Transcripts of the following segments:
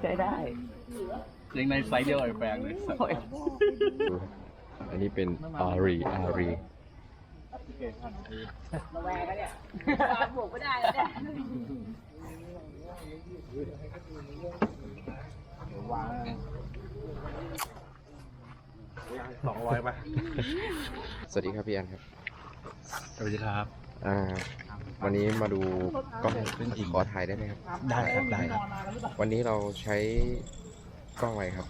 ใช้ได้ยังในไซส์เดียวกับไอ้แปลงเลยโอ้ยดูอันนี้เป็นอารีอารีบวกไม่ได้แล้วเนี่ยสองร้อยป่ะ สวัสดีครับพี่อันครับ สวัสดีครับ อ่า วันนี้มาดูกล้องขอถ่ายได้ไหมครับ ได้ครับได้ครับ วันนี้เราใช้กล้องอะไรครับ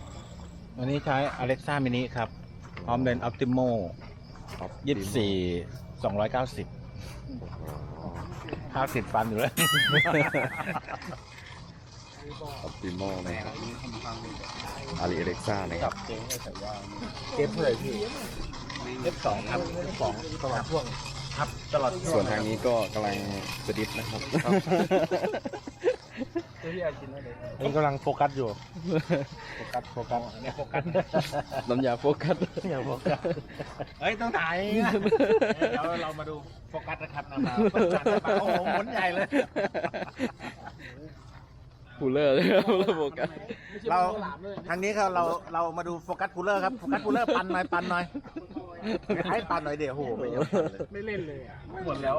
วันนี้ใช้ Alexa mini ครับ พร้อมเลนส์ Optimo ยี่สิบสี่สองร้อยเก้าสิบอ๋อข้าวสิบฟันอยู่เลยออปติมอลนะครับอารีเอเล็กซ่านะครับเก็บเลยพี่เก็บสองครับสองตลอดช่วง ครับตลอดส่วนทางนี้ก็กำลังสดิฟนะครับนี่กำลังโฟกัสอยู่ โฟกัส โฟกัสเนี่ยโฟกัสน้ำยาโฟกัสอย่าโฟกัส เฮ้ย ต้องถ่ายนะเดี๋ยวเรามาดูโฟกัสนะครับนะมาโอ้โหหมุนใหญ่เลยคูลเลอร์เลยครับโฟกัส เราทางนี้ครับเราเรามาดูโฟกัสคูลเลอร์ครับ โฟกัสคูลเลอร์ปันหน่อยปันหน่อย ให้ปันหน่อยเดี๋ยวโหไม่ยอมปันเลยไม่เล่นเลยอะหมดแล้ว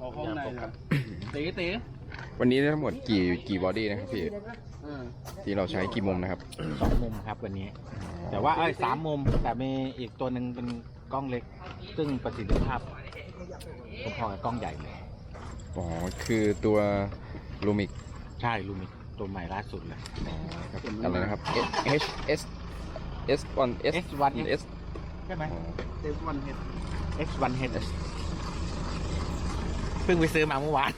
มองห้องในตีตีวันนี้ได้ทั้งหมดกี่กี่บอดี้นะครับพี่ที่เราใช้กี่มุมนะครับสองมุมครับวันนี้ แต่ว่าเอ้ยสามมุมแต่มีอีกตัวหนึ่งเป็นกล้องเล็ก ซึ่งประสิทธิภาพพอๆกับกล้องใหญ่เลย อ๋อคือตัวลูมิกใช่ลูมิตัวใหม่ล่าสุดเลยครับอะไรนะครับ H S S 1 S S1 S ใช่ไหมอ๋อ X1 Head X1 Head เพิ่งไปซื้อมาเมื่อวาน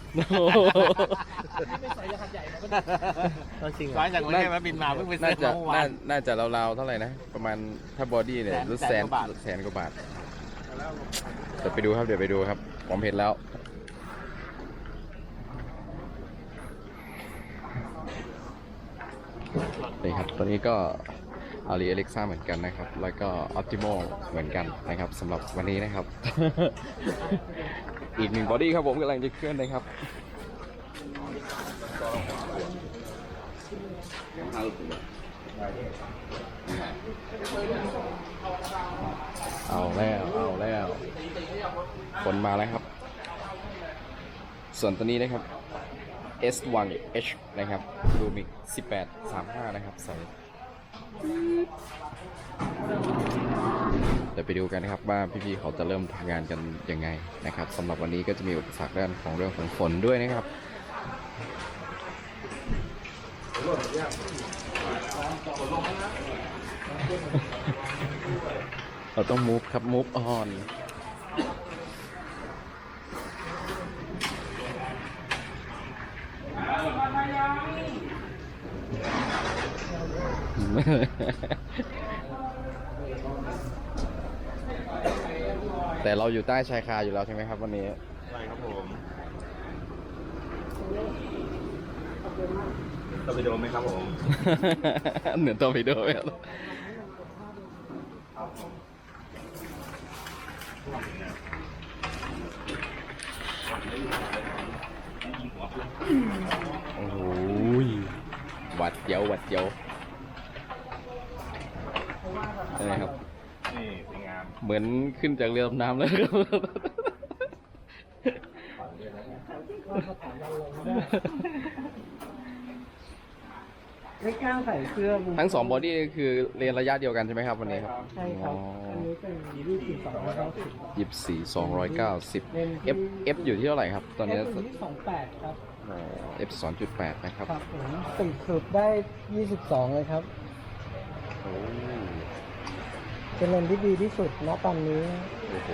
จริงร้อยจากกรุงเทพมาบินมาเพิ่งไปซื้น่าอจะมาเมื่อวาน่านน่าจะราวๆเท่าไหร่นะ ประมาณถ้าบอดี้เนี่ยแสนรู้แสแสนนกว่าบาทแสนกว่าบาทเดี๋ยวไปดูครับเดี๋ยวไปดูครับผมเห็นแล้วนี่ครับตัวนี้ก็ อารีเอเล็กซ่าเหมือนกันนะครับ แล้วก็อ p ติ o เหมือนกันนะครับสำหรับวันนี้นะครับ อีกหนึ่งบอดี้ครับผมกำลังจะเคลื่อนนะครับเอาแล้วเอาแล้วฝนมาแล้วครับ ส่วนตัวนี้นะครับ S1H นะครับดูมิก1835 นะครับใส่ เดี๋ยวไปดูกันนะครับว่าพี่ๆเขาจะเริ่มทำงานกันยังไงนะครับสำหรับวันนี้ก็จะมีอุปสรรคเรื่องของเรื่องของฝนด้วยนะครับเราต้องมูฟครับมูฟออน แต่เราอยู่ใต้ชายคาอยู่แล้วใช่ไหมครับวันนี้ ใช่ครับผมต้องไปดูไหมครับผม เหมือนตัวไปดูไหมครับโอ้โหหวัดเจียวหวัดเจียว นี่ครับ นี่เป็นงามเหมือนขึ้นจากเรือดำน้ำเลยครับไม่กล้าใส่เสื้อบุทั้งสองบอดี้คือเรียนระยะเดียวกันใช่ไหมครับวันนี้ครับใช่ครับ อันนี้เป็นยี่สิบสองร้อยเก้าสิบยี่สิบสี่สองร้อยเก้าสิบ F F อยู่ที่เท่าไหร่ครับ ตอนนี้ F อยู่ที่สองแปดครับอ๋อ F สองจุดแปดนะครับ ครับผมติดสุดได้ยี่สิบสองเลยครับโอ้ เป็นเลนส์ที่ดีที่สุดณตอนนี้ โอ้โห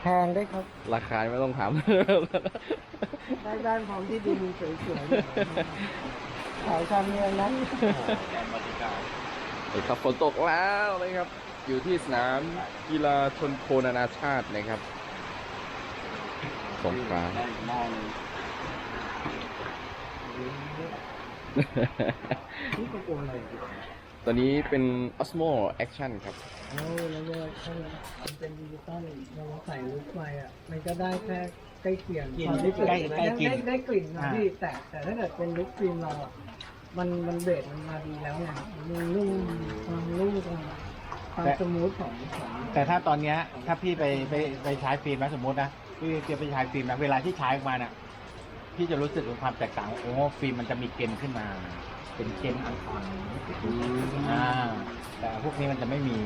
แพงได้วยครับ ราคาไม่ต้องถาม ได้ด้านพร้อมที่ดีมีสวยๆขายชามเมืองนั้นเฮ้ยครับฝนตกแล้วนะครับ อยู่ที่สนามกีฬาชนโคนานาชาตินะครับสงขลานี่เป็นตัวอะไร ตัวนี้เป็น Osmo Action ครับโอ้แล้วก็ข้างมันเป็นดิจิตอลเราใส่ลูกไปอะ มันก็ได้แค่ใกล้เคียงกลิ่นความรู้สึใกล้ใกล้ยังกลิ่น ได้ได้กลิ่นนะอ่าพี่แต่แต่ถ้าเกิดเป็นลุคฟิล์มเราอะมันมันเบสมันมาดีแล้วไงมันนุ่มความนุ่มความความสมูทของของแต่ถ้าตอนเนี้ยถ้าพี่ไปไปไปใช้ฟิล์มนะสมมตินะพี่จะไปใช้ฟิล์มนะเวลาที่ใช้ออกมาเนี่ยพี่จะรู้สึกถึงความแตกต่างโอ้ฟิล์มมันจะมีเกณฑ์ขึ้นมา เป็นเกณฑ์อ่อนๆอ่าแต่พวกนี้มันจะไม่มี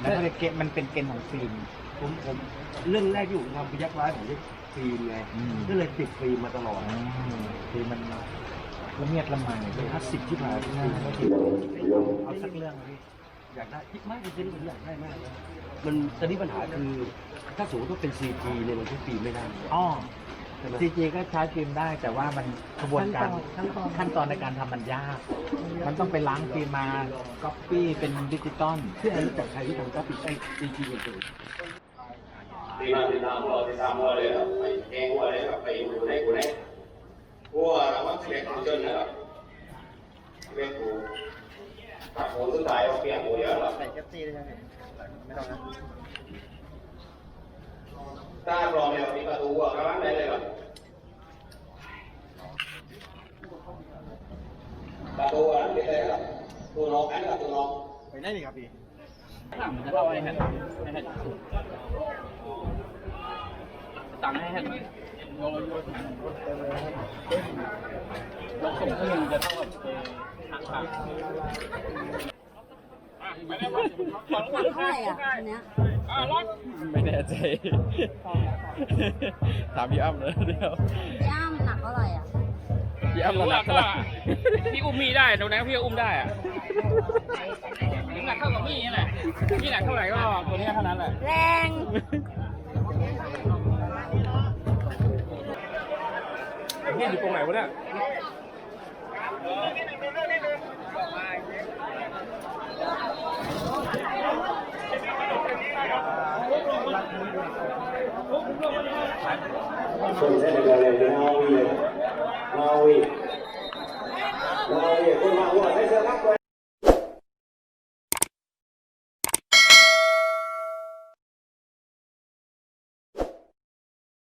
แล้วมันเป็นเกณฑ์มันเป็นเกณฑ์ของฟิล์มผมผมเรื่องแรกที่ผมทำพยักร้ายผมได้ฟิล์มไงอืมก็เลยติดฟิล์มมาตลอดอืมฟิล์มมันละเมียดละไมเป็นคลาสสิกที่ผ่านมาเอาสักเรื่องนะพี่อยากได้ไม่จริงๆผมอยากได้มากนะมันตอนนี้ปัญหาคือถ้าสมมติว่าเป็นซีทีเนี่ยมันใช้ฟิล์มไม่ได้อ๋อใช่ไหมซีจีก็ใช้ฟิล์มได้แต่ว่ามันกระบวนการขั้นตอน ขั้นตอนในการทำมันยาก มันต้องไปล้างฟิล์มมาก๊อปปี้เป็นดิจิตอล ที่อันรู้จักใครที่ทำกราฟิกไอ้ซีทีเก่งที่มาติดตามรอติดตามรอเลยครับไปแกงวัวเลยครับไปอยู่ในกูในวัวเราว่าเสียงจนนะครับเรียกกูตัดหูสุดท้ายเอาเปลี่ยนหูเยอะหรอใส่แคปซี่ได้ไหมไม่ต้องนะ ตากรองเนี่ยมีประตูวัวกำลังได้เลยครับประตูอะไม่ได้ครับตัวน้องอันกับตัวน้องไปได้ดิครับพี่ตังค์ให้เห็นโยโย่ลบส่งเครื่องจะเท่ากับทางผ่านเท่าไหร่อะอันเนี้ย ไม่แน่ใจ ถามพี่อ้ำเลยเดียวพี่อ้ำหนักเท่าไหร่อะพี่อ้ำระดับเท่าไหร่พี่อุ้มมีได้ตรงนั้นพี่ก็อุ้มได้อะน้ำหนักเท่ากับมี่นี่แหละพี่หนักเท่าไหร่ก็ตัวนี้เท่านั้นแหละแรงพี่อยู่ตรงไหนวะเนี่ย คนใช้เวลาเลยนาวี